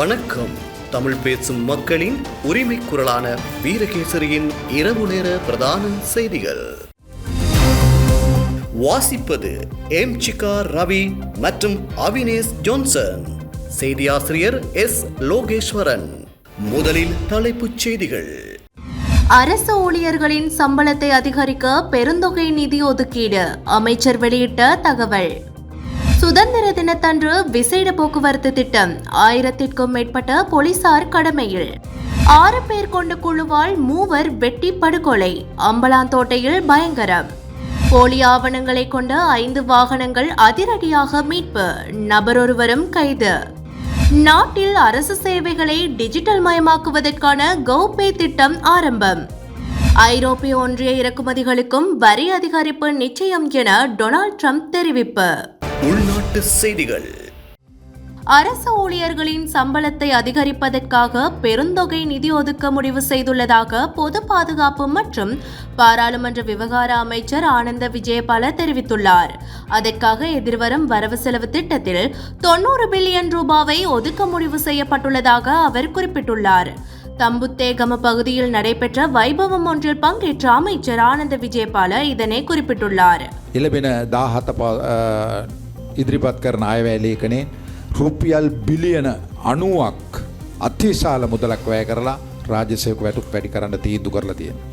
வணக்கம். தமிழ் பேசும் மக்களின் உரிமை குரலான வீரகேசரியின் இரவு நேர பிரதான செய்திகள். வாசிப்பது எம் சிகா ரவி மற்றும் அவினேஷ் ஜோன்சன். செய்தியாசிரியர் எஸ் லோகேஸ்வரன். முதலில் தலைப்புச் செய்திகள். அரசு ஊழியர்களின் சம்பளத்தை அதிகரிக்க பெருந்தொகை நிதி ஒதுக்கீடு அமைச்சர் வெளியிட்ட தகவல். சுதந்திர தினத்தன்று விசேட போக்குவரத்து திட்டம். ஆயிரத்திற்கும் மேற்பட்ட போலீசார் கடமையில். ஆறு பேர் கொண்ட குழுவால் மூவர் வெட்டி படுகொலை. அம்பலாந்தோட்டையில் பயங்கரம். போலி ஆவணங்களை கொண்ட ஐந்து வாகனங்கள் அதிரடியாக மீட்பு. நபரொருவரும் கைது. நாட்டில் அரசு சேவைகளை டிஜிட்டல் மயமாக்குவதற்கான கௌபே திட்டம் ஆரம்பம். ஐரோப்பிய ஒன்றிய இறக்குமதிகளுக்கும் வரி அதிகரிப்பு நிச்சயம் என டொனால்ட் ட்ரம்ப் தெரிவிப்பு. உள்நாட்டு செய்திகள். அரசு ஊழியர்களின் சம்பளத்தை அதிகரிப்பதற்காக பெருந்தொகை நிதி ஒதுக்க முடிவு செய்துள்ளதாக பொது பாதுகாப்பு மற்றும் பாராளுமன்ற விவகார அமைச்சர் ஆனந்த விஜயபால தெரிவித்துள்ளார். அதற்காக எதிர்வரும் வரவு செலவு திட்டத்தில் தொன்னூறு பில்லியன் ரூபாவை ஒதுக்க முடிவு செய்யப்பட்டுள்ளதாக அவர் குறிப்பிட்டுள்ளார். தம்புத்தேகம பகுதியில் நடைபெற்ற வைபவம் ஒன்றில் பங்கேற்ற அமைச்சர் ஆனந்த விஜயபால இதனை குறிப்பிட்டுள்ளார். ඉදිරිපත් කරන අයවැය ලේඛනේ රුපියල් බිලියන 90ක් අතිශාල මුදලක් වැය කරලා රාජ්‍ය සේවක වැටුප් වැඩි කරන්න තීන්දුව කරලා තියෙනවා.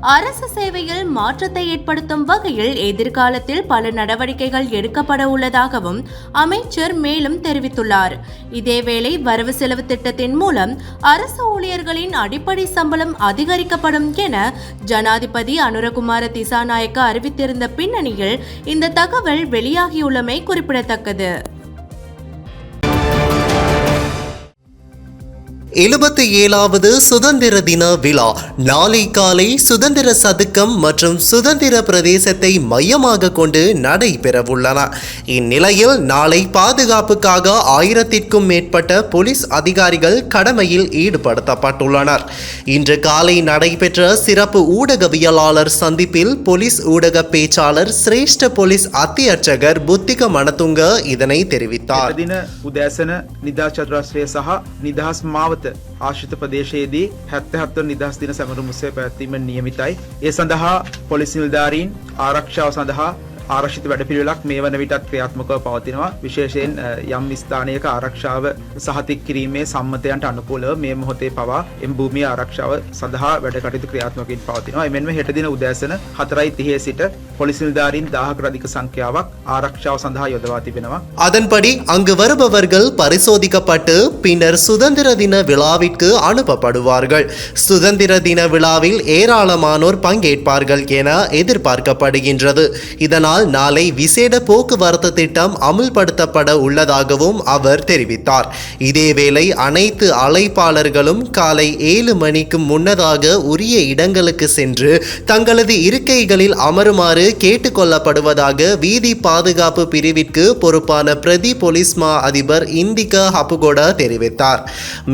அரசு சேவையில் மாற்றத்தை ஏற்படுத்தும் வகையில் எதிர்காலத்தில் பல நடவடிக்கைகள் எடுக்கப்பட உள்ளதாகவும் அமைச்சர் மேலும் தெரிவித்துள்ளார். இதேவேளை வரவு செலவு திட்டத்தின் மூலம் அரசு ஊழியர்களின் அடிப்படை சம்பளம் அதிகரிக்கப்படும் என ஜனாதிபதி அனுரகுமார திசாநாயக்க அறிவித்திருந்த பின்னணியில் இந்த தகவல் வெளியாகியுள்ளமை குறிப்பிடத்தக்கது. எழுபத்தி ஏழாவது சுதந்திர தின விழா. நாளை காலை சுதந்திர சதுக்கம் மற்றும் சுதந்திர பிரதேசத்தை மையமாக கொண்டு நடைபெறவுள்ளன. இந்நிலையில் நாளை பாதுகாப்புக்காக ஆயிரத்திற்கும் மேற்பட்ட போலீஸ் அதிகாரிகள் கடமையில் ஈடுபடுத்தப்பட்டுள்ளனர். இன்று காலை நடைபெற்ற சிறப்பு ஊடகவியலாளர் சந்திப்பில் போலீஸ் ஊடக பேச்சாளர் சிரேஷ்ட போலீஸ் அத்தியர்ச்சகர் புத்திக மனதுங்க இதனை தெரிவித்தார். நிதா சதுராஸ்ரே சஹா நிதாஸ் மாவட்ட ඇත. ආශිත ප්‍රදේශයේදී 77 නිදහස් දින සැමරු මුස්සේ පැවැත්වීම නියමිතයි. ඒ සඳහා පොලිස් නිලධාරීන් ආරක්ෂාව සඳහා ආරක්ෂිත වැඩපිළිවෙලක් මේ වන විටත් ක්‍රියාත්මකව පවතිනවා විශේෂයෙන් අ, යම් ස්ථානයක ආරක්ෂාව සහතික් කිරීමේ සම්මතයන්ට අනුකූලව මේ මොහොතේ පවා එම් භූමිය ආරක්ෂාව සඳහා වැඩ කටයුතු ක්‍රියාත්මකින් පවතිනවා එමෙන්ම හෙට දින උදෑසන හතරයි තිහේ සිට පොලිසිල්ධාරීන් දාහක රදික සංඛ්‍යාවක් ආරක්ෂාව සඳහා යොදවා තිබෙනවා அதன்படி அங்கு வருபவர்கள் பரிசோதிக்கப்பட்டு பின்னர் சுதந்திர தின விழாவிற்கு அனுப்பப்படுவார்கள் சுதந்திர தின விழாவில் ஏராளமானோர் பங்கேற்பார்கள் என எதிர்பார்க்கப்படுகின்றது இதனால் நாளை விசேட போக்குவரத்து திட்டம் அமுல்படுத்தப்பட உள்ளதாகவும் அவர் தெரிவித்தார். இதேவேளை அனைத்து அழைப்பாளர்களும் காலை ஏழு மணிக்கு முன்னதாக உரிய இடங்களுக்கு சென்று தங்களது இருக்கைகளில் அமருமாறு கேட்டுக்கொள்ளப்படுவதாக வீதி பாதுகாப்பு பிரிவிற்கு பொறுப்பான பிரதி போலீஸ் மா அதிபர் இந்திகா ஹப்புகோடா தெரிவித்தார்.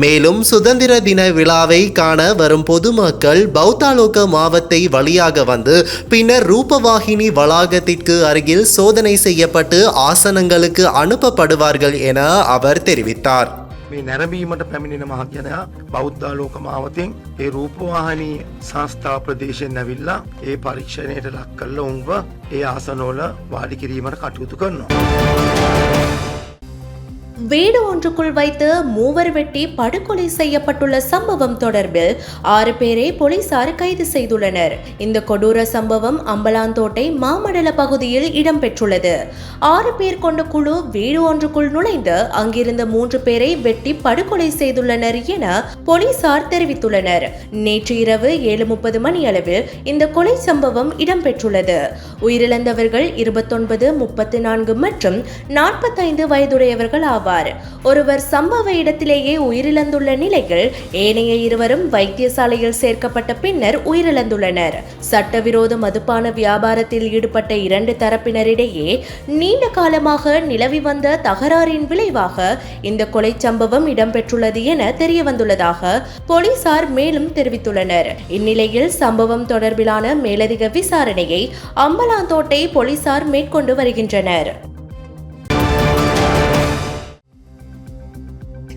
மேலும் சுதந்திர தின விழாவை காண வரும் பொதுமக்கள் பௌத்தாலோக மாவத்தை வழியாக வந்து பின்னர் ரூபவாகினி வளாகத்திற்கு அருகில் சோதனை செய்யப்பட்டு ஆசனங்களுக்கு அனுப்பப்படுவார்கள் என அவர் தெரிவித்தார் මේ නැරඹීමට පැමිණෙන මහජනයා බෞද්ධාලෝක මාවතෙන් ඒ රූපවාහනී සංස්ථා ප්‍රදේශයෙන් ඇවිල්ලා ඒ පරීක්ෂණයට ලක් කල්ල උන්ව ඒ ආසනෝල වාඩි කිරීමට කටයුතු කරනවා. வீடு ஒன்றுக்குள் வைத்து மூவர் வெட்டி படுகொலை செய்யப்பட்டுள்ள சம்பவம் தொடர்பில் ஆறு பேரை போலீசார் கைது செய்துள்ளனர். இந்த கொடூர சம்பவம் அம்பலாந்தோட்டை மாமடல பகுதியில் இடம்பெற்றுள்ளது. ஆறு பேர் கொண்ட குழு வீடு ஒன்றுக்குள் நுழைந்து அங்கிருந்த மூன்று பேரை வெட்டி படுகொலை செய்துள்ளனர் என போலீசார் தெரிவித்துள்ளனர். நேற்று இரவு ஏழு முப்பது மணி அளவில் இந்த கொலை சம்பவம் இடம்பெற்றுள்ளது. உயிரிழந்தவர்கள் இருபத்தொன்பது முப்பத்தி நான்கு மற்றும் நாற்பத்தைந்து வயதுடையவர்கள் ஆவார் ஒருவர் சம்பவ இடத்திலேயே உயிரிழந்துள்ள நிலையில் ஏனைய இருவரும் வைத்தியசாலையில் சேர்க்கப்பட்ட பின்னர் உயிரிழந்துள்ளனர். சட்டவிரோத மதுபான வியாபாரத்தில் ஈடுபட்ட இரண்டு தரப்பினரிடையே நீண்ட காலமாக நிலவி வந்த தகராறின் விளைவாக இந்த கொலை சம்பவம் இடம்பெற்றுள்ளது என தெரிய வந்துள்ளதாக போலீசார் மேலும் தெரிவித்துள்ளனர். இந்நிலையில் சம்பவம் தொடர்பிலான மேலதிக விசாரணையை அம்பலாந்தோட்டை போலீசார் மேற்கொண்டு வருகின்றனர்.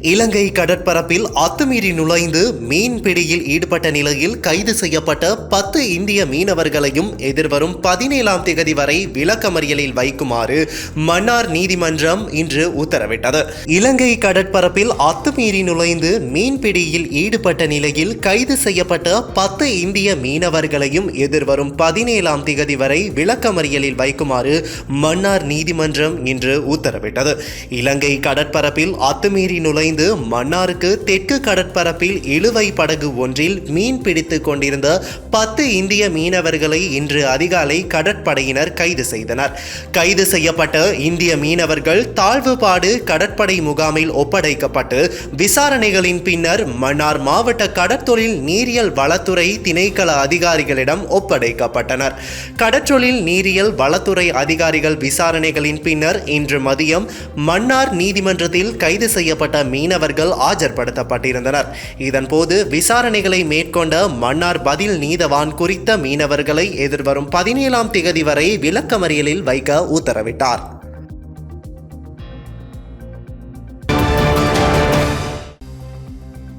இலங்கை கடற்பரப்பில் அத்துமீறி நுழைந்து மீன்பிடியில் ஈடுபட்ட நிலையில் கைது செய்யப்பட்ட பத்து இந்திய மீனவர்களையும் எதிர்வரும் பதினேழாம் தேதி வரை விளக்கமறியலில் வைக்குமாறு மன்னார் நீதிமன்றம் இன்று உத்தரவிட்டது. இலங்கை கடற்பரப்பில் அத்துமீறி நுழைந்து மீன்பிடியில் ஈடுபட்ட நிலையில் கைது செய்யப்பட்ட பத்து இந்திய மீனவர்களையும் எதிர்வரும் பதினேழாம் தேதி வரை விளக்கமறியலில் வைக்குமாறு மன்னார் நீதிமன்றம் இன்று உத்தரவிட்டது. இலங்கை கடற்பரப்பில் அத்துமீறி இணைந்து மன்னாருக்கு தெற்கு கடற்பரப்பில் இழுவை படகு ஒன்றில் மீன் பிடித்து கொண்டிருந்த பத்து இந்திய மீனவர்களை இன்று அதிகாலை கடற்படையினர் கைது செய்தனர். கைது செய்யப்பட்ட இந்திய மீனவர்கள் தாழ்வுபாடு கடற்படை முகாமில் ஒப்படைக்கப்பட்டு விசாரணைகளின் பின்னர் மன்னார் மாவட்ட கடற்தொழில் நீரியல் வளத்துறை திணைக்கள அதிகாரிகளிடம் ஒப்படைக்கப்பட்டனர். கடற்றொழில் நீரியல் வளத்துறை அதிகாரிகள் விசாரணைகளின் பின்னர் இன்று மதியம் மன்னார் நீதிமன்றத்தில் கைது செய்யப்பட்ட மீனவர்கள் ஆஜர்படுத்தப்பட்டிருந்தனர். இதன்போது விசாரணைகளை மேற்கொண்ட மன்னார் பதில் நீதவான் குறித்த மீனவர்களை எதிர்வரும் பதினேழாம் திகதி வரை விளக்கமறியலில் வைக்க உத்தரவிட்டார்.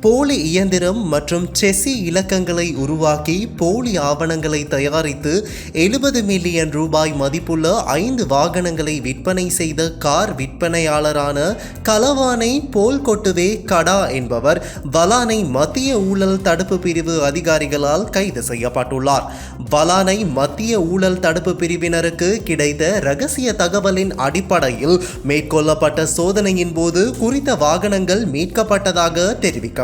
போலி இயந்திரம் மற்றும் செசி இலக்கங்களை உருவாக்கி போலி ஆவணங்களை தயாரித்து எழுபது மில்லியன் ரூபாய் மதிப்புள்ள ஐந்து வாகனங்களை விற்பனை செய்த கார் விற்பனையாளரான கலவானை போல் கொட்டுவே கடா என்பவர் வலானை மத்திய ஊழல் தடுப்பு பிரிவு அதிகாரிகளால் கைது செய்யப்பட்டுள்ளார். வலானை மத்திய ஊழல் தடுப்பு பிரிவினருக்கு கிடைத்த ரகசிய தகவலின் அடிப்படையில் மேற்கொள்ளப்பட்ட சோதனையின் போது குறித்த வாகனங்கள் மீட்கப்பட்டதாக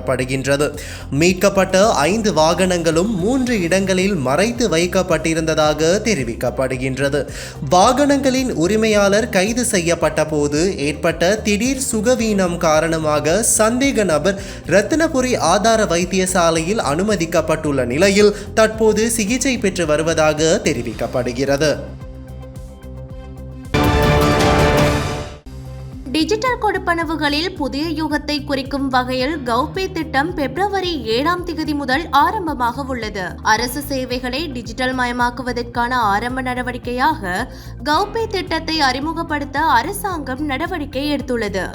தெரிவிக்கப்படுகின்றது மீட்கப்பட்ட ஐந்து வாகனங்களும் மூன்று இடங்களில் மறைத்து வைக்கப்பட்டிருந்ததாக தெரிவிக்கப்படுகின்றது. வாகனங்களின் உரிமையாளர் கைது செய்யப்பட்ட போது ஏற்பட்ட திடீர் சுகவீனம் காரணமாக சந்தேக நபர் ரத்தினபுரி ஆதார வைத்தியசாலையில் அனுமதிக்கப்பட்டுள்ள நிலையில் தற்போது சிகிச்சை பெற்று வருவதாக தெரிவிக்கப்படுகிறது. டிஜிட்டல் கொடுப்பனவுகளில் புதிய யுகத்தை குறிக்கும் வகையில் கௌபே திட்டம் பிப்ரவரி ஏழாம் தேதி முதல் ஆரம்பமாக உள்ளது. அரசு சேவைகளை டிஜிட்டல் மயமாக்குவதற்கான ஆரம்ப நடவடிக்கையாக கௌபே திட்டத்தை அறிமுகப்படுத்த அரசாங்கம் நடவடிக்கை எடுத்துள்ளது.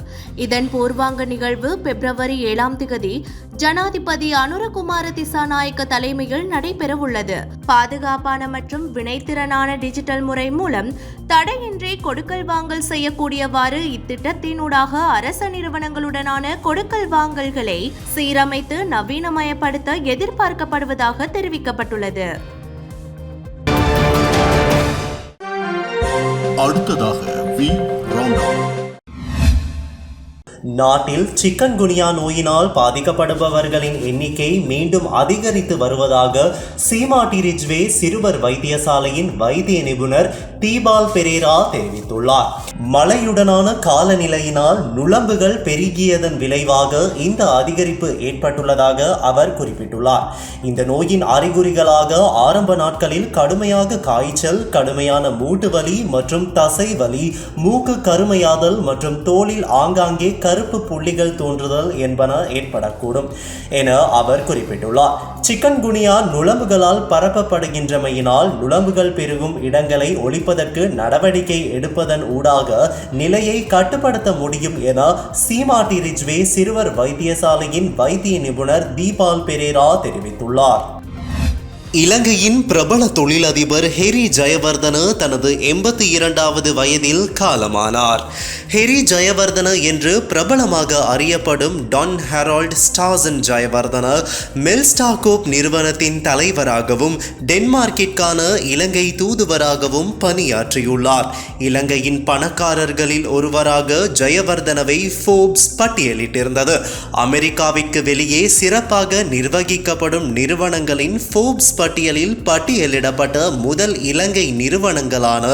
இதன் பூர்வாங்க நிகழ்வு பிப்ரவரி ஏழாம் தேதி ஜனாதிபதி அனுரகுமார திசாநாயக்க தலைமையில் நடைபெறவுள்ளது. பாதுகாப்பான மற்றும் வினைத்திறனான டிஜிட்டல் முறை மூலம் தடையின்றி கொடுக்கல் வாங்கல் செய்யக்கூடியவாறு திட்டத்தினூடாக அரச நிறுவனங்களுடனான கொடுக்கல் வாங்கல்களை சீரமைத்து நவீனமயப்படுத்த எதிர்பார்க்கப்படுவதாக தெரிவிக்கப்பட்டுள்ளது. அடுத்ததாக வி நாட்டில் சிக்கன் குனியா நோயினால் பாதிக்கப்படுபவர்களின் எண்ணிக்கை மீண்டும் அதிகரித்து வருவதாக சீமாட்டி ரிஜ்வே சிறுவர் வைத்தியசாலையின் வைத்திய நிபுணர் தீபால் பெரேரா தெரிவித்துள்ளார். மழையுடனான காலநிலையினால் நுழம்புகள் பெருகியதன் விளைவாக இந்த அதிகரிப்பு ஏற்பட்டுள்ளதாக அவர் குறிப்பிட்டுள்ளார். இந்த நோயின் அறிகுறிகளாக ஆரம்ப நாட்களில் கடுமையாக காய்ச்சல் கடுமையான மூட்டு வலி மற்றும் தசை வலி மூக்கு கருமையாதல் மற்றும் தோளில் ஆங்காங்கே கருப்பு புள்ளிகள் தோன்றுதல் என்பன ஏற்படக்கூடும் என அவர் குறிப்பிட்டுள்ளார். சிக்கன் குனியா பரப்பப்படுகின்றமையினால் நுழம்புகள் பெருகும் இடங்களை ஒழிப்பதற்கு நடவடிக்கை எடுப்பதன் ஊடாக நிலையை கட்டுப்படுத்த முடியும் என சீமாட்டி ரிஜ்வே சிறுவர் வைத்தியசாலையின் வைத்திய நிபுணர் தீபால் பெரேரா தெரிவித்துள்ளார். இலங்கையின் பிரபல தொழிலதிபர் ஹெரி ஜெயவர்தன தனது எண்பத்தி இரண்டாவது வயதில் காலமானார். ஹெரி ஜெயவர்தன என்று பிரபலமாக அறியப்படும் Don Harold Stassen Jayawardena Melstacorp நிறுவனத்தின் தலைவராகவும் டென்மார்க்கிற்கான இலங்கை தூதுவராகவும் பணியாற்றியுள்ளார். இலங்கையின் பணக்காரர்களில் ஒருவராக ஜெயவர்தனவை ஃபோர்ப்ஸ் பட்டியலிட்டிருந்தது. அமெரிக்காவிற்கு வெளியே சிறப்பாக நிர்வகிக்கப்படும் நிறுவனங்களின் ஃபோர்ப்ஸ் பட்டியலில் பட்டியலிடப்பட்ட முதல் இலங்கை நிறுவனங்களான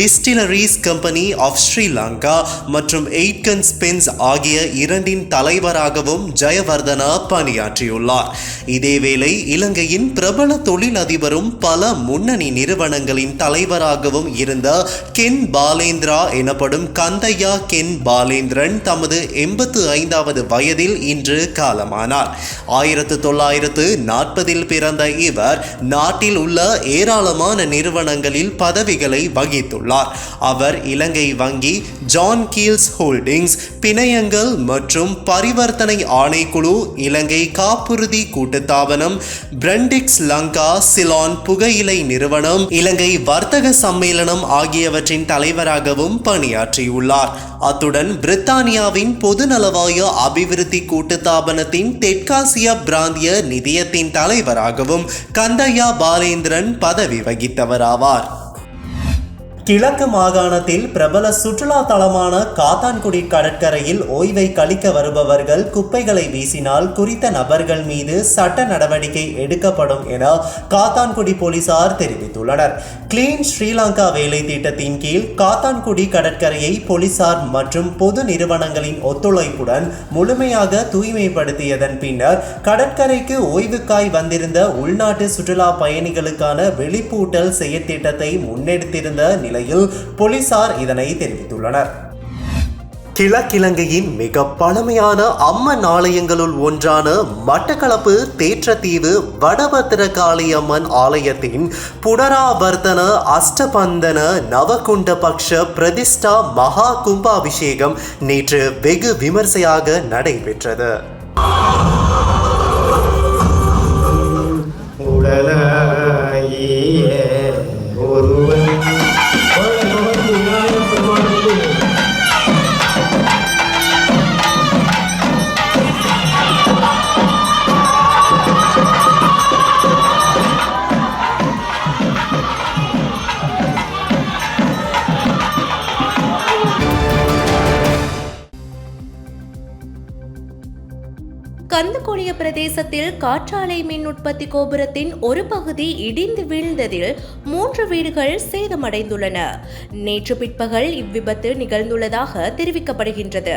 டிஸ்டிலரிஸ் கம்பெனி ஆஃப் ஸ்ரீலங்கா மற்றும் எய்ட்கன் ஸ்பென்ஸ் ஆகிய இரண்டின் தலைவராகவும் ஜெயவர்தனா பணியாற்றியுள்ளார். இதேவேளை இலங்கையின் பிரபல தொழிலதிபரும் பல முன்னணி நிறுவனங்களின் தலைவராகவும் இருந்த கென் பாலேந்திரா எனப்படும் கந்தையா கென் பாலேந்திரன் தமது எண்பத்து ஐந்தாவது வயதில் இன்று காலமானார். ஆயிரத்து தொள்ளாயிரத்து நாற்பதில் பிறந்த இவர் நாட்டில் உள்ள ஏராளமான நிறுவனங்களில் பதவிகளை வகித்துள்ளார். அவர் இலங்கை வங்கி ஜான் கீல்ஸ் ஹோல்டிங்ஸ் பிணையங்கள் மற்றும் பரிவர்த்தனை ஆணைக்குழு இலங்கை காப்புறுதி கூட்டுத்தாபனம் பிரண்டிக்ஸ் லங்கா சிலான் புகையிலை நிறுவனம் இலங்கை வர்த்தக சம்மேளனம் ஆகியவற்றின் தலைவராகவும் பணியாற்றியுள்ளார். அத்துடன் பிரித்தானியாவின் பொதுநலவாய அபிவிருத்தி கூட்டுத்தாபனத்தின் தெற்காசிய பிராந்திய நிதியத்தின் தலைவராகவும் கந்தையா பாலேந்திரன் பதவி வகித்தவராவார். கிழக்கு மாகாணத்தில் பிரபல சுற்றுலா தலமான காத்தான்குடி கடற்கரையில் ஓய்வை கழிக்க வருபவர்கள் குப்பைகளை வீசினால் குறித்த நபர்கள் மீது சட்ட நடவடிக்கை எடுக்கப்படும் என காத்தான்குடி போலீசார் தெரிவித்துள்ளனர். கிளீன் ஸ்ரீலங்கா வேலை திட்டத்தின் கீழ் காத்தான்குடி கடற்கரையை போலீசார் மற்றும் பொது நிறுவனங்களின் ஒத்துழைப்புடன் முழுமையாக தூய்மைப்படுத்தியதன் பின்னர் கடற்கரைக்கு ஓய்வுக்காய் வந்திருந்த உள்நாட்டு சுற்றுலா பயணிகளுக்கான வெளிப்பூட்டல் செயற்திட்டத்தை முன்னெடுத்திருந்த நிலையில் போலீசார் இதனை தெரிவித்துள்ளனர். கிழக்கிழங்கையின் மிக பழமையான அம்மன் ஆலயங்களுள் ஒன்றான மட்டக்களப்பு தேற்றத்தீவு வடபத்திரகாளியம்மன் ஆலயத்தின் புனராவர்த்தன அஷ்டபந்தன நவகுண்ட பக்ஷ பிரதிஷ்டா மகா கும்பாபிஷேகம் நேற்று வெகு விமர்சையாக நடைபெற்றது. பிரதேசத்தில் காற்றாலை மின் உற்பத்தி கோபுரத்தின் ஒரு பகுதி இடிந்து வீழ்ந்ததில் மூன்று வீடுகள் சேதமடைந்துள்ளன. நேற்று பிற்பகல் இவ்விபத்து நிகழ்ந்துள்ளதாக தெரிவிக்கப்படுகின்றது.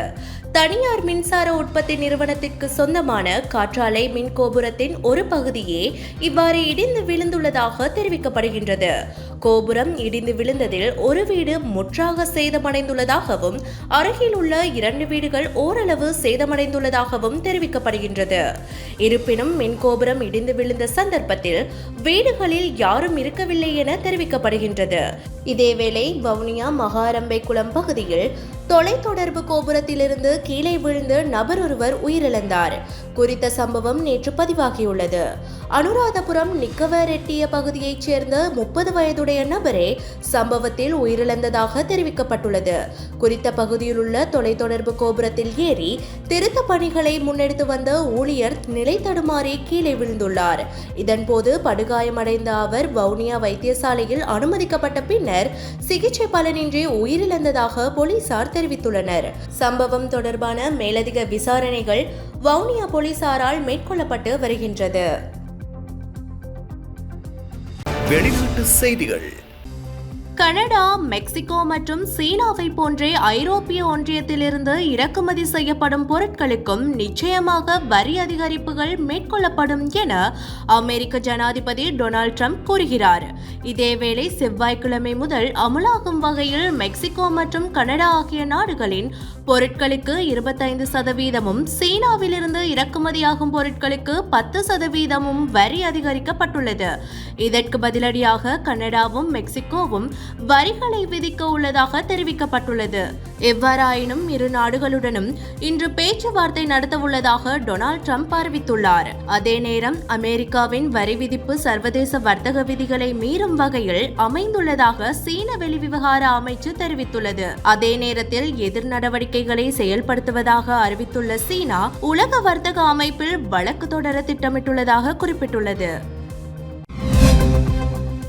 தனியார் மின்சார உற்பத்தி நிறுவனத்திற்கு சொந்தமான காற்றாலை மின் கோபுரத்தின் ஒரு பகுதியே இவ்வாறு இடிந்து விழுந்துள்ளதாக தெரிவிக்கப்படுகின்றது. கோபுரம் இடிந்து விழுந்ததில் ஒரு வீடு முற்றாக சேதமடைந்துள்ளதாகவும் அருகில் உள்ள இரண்டு வீடுகள் ஓரளவு சேதமடைந்துள்ளதாகவும் தெரிவிக்கப்படுகின்றது. இருப்பினும் மின்கோபுரம் இடிந்து விழுந்த சந்தர்ப்பத்தில் வீடுகளில் யாரும் இருக்கவில்லை என தெரிவிக்கப்படுகின்றது. இதேவேளை வவுனியா மகாரம்பை குளம் பகுதியில் தொலைத்தொடர்பு கோபுரத்திலிருந்து கீழே விழுந்து நபர் ஒருவர் உயிரிழந்தார். குறித்த சம்பவம் நேற்று பதிவாகியுள்ளது. அனுராதபுரம் நிக்கவரெட்டிய பகுதியைச் சேர்ந்த முப்பது வயதுடைய நபரே சம்பவத்தில் உயிரிழந்ததாக தெரிவிக்கப்பட்டுள்ளது. குறித்த பகுதியில் உள்ள தொலைத்தொடர்பு கோபுரத்தில் ஏறி திருத்த பணிகளை முன்னெடுத்து வந்த ஊழியர் நிலை தடுமாறி கீழே விழுந்துள்ளார். இதன்போது படுகாயமடைந்த அவர் வவுனியா வைத்தியசாலையில் அனுமதிக்கப்பட்ட பின்னர் சிகிச்சை பலனின்றி உயிரிழந்ததாக போலீசார் தெரிவித்துள்ளனர். சம்பவம் தொடர்பான மேலதிக விசாரணைகள் வவுனியா போலீசாரால் மேற்கொள்ளப்பட்டு வருகின்றது. வெளிநாட்டு செய்திகள். கனடா மெக்சிகோ மற்றும் சீனாவை போன்றே ஐரோப்பிய ஒன்றியத்திலிருந்து இறக்குமதி செய்யப்படும் பொருட்களுக்கும் நிச்சயமாக வரி அதிகரிப்புகள் மேற்கொள்ளப்படும் என அமெரிக்க ஜனாதிபதி டொனால்ட் ட்ரம்ப் கூறுகிறார். இதேவேளை செவ்வாய்க்கிழமை முதல் அமலாகும் வகையில் மெக்சிகோ மற்றும் கனடா ஆகிய நாடுகளின் பொருட்களுக்கு இருபத்தைந்து சதவீதமும் சீனாவிலிருந்து இறக்குமதியாகும் பொருட்களுக்கு பத்து சதவீதமும் வரி அதிகரிக்கப்பட்டுள்ளது. இதற்கு பதிலடியாக கனடாவும் மெக்சிகோவும் வரிகளை விதிக்க உள்ளதாக தெரிவிக்கப்பட்டுள்ளது. எவ்வாறாயினும் இரு நாடுகளுடனும் இன்று பேச்சுவார்த்தை நடத்தவுள்ளதாக டொனால்ட் ட்ரம்ப் அறிவித்துள்ளார். அதே நேரம் அமெரிக்காவின் வரி விதிப்பு சர்வதேச வர்த்தக விதிகளை மீறும் வகையில் அமைந்துள்ளதாக சீன வெளிவிவகார அமைச்சு தெரிவித்துள்ளது. அதே நேரத்தில் எதிர் நடவடிக்கைகளை செயல்படுத்துவதாக அறிவித்துள்ள சீனா உலக வர்த்தக அமைப்பில் வழக்கு தொடர திட்டமிட்டுள்ளதாக குறிப்பிட்டுள்ளது.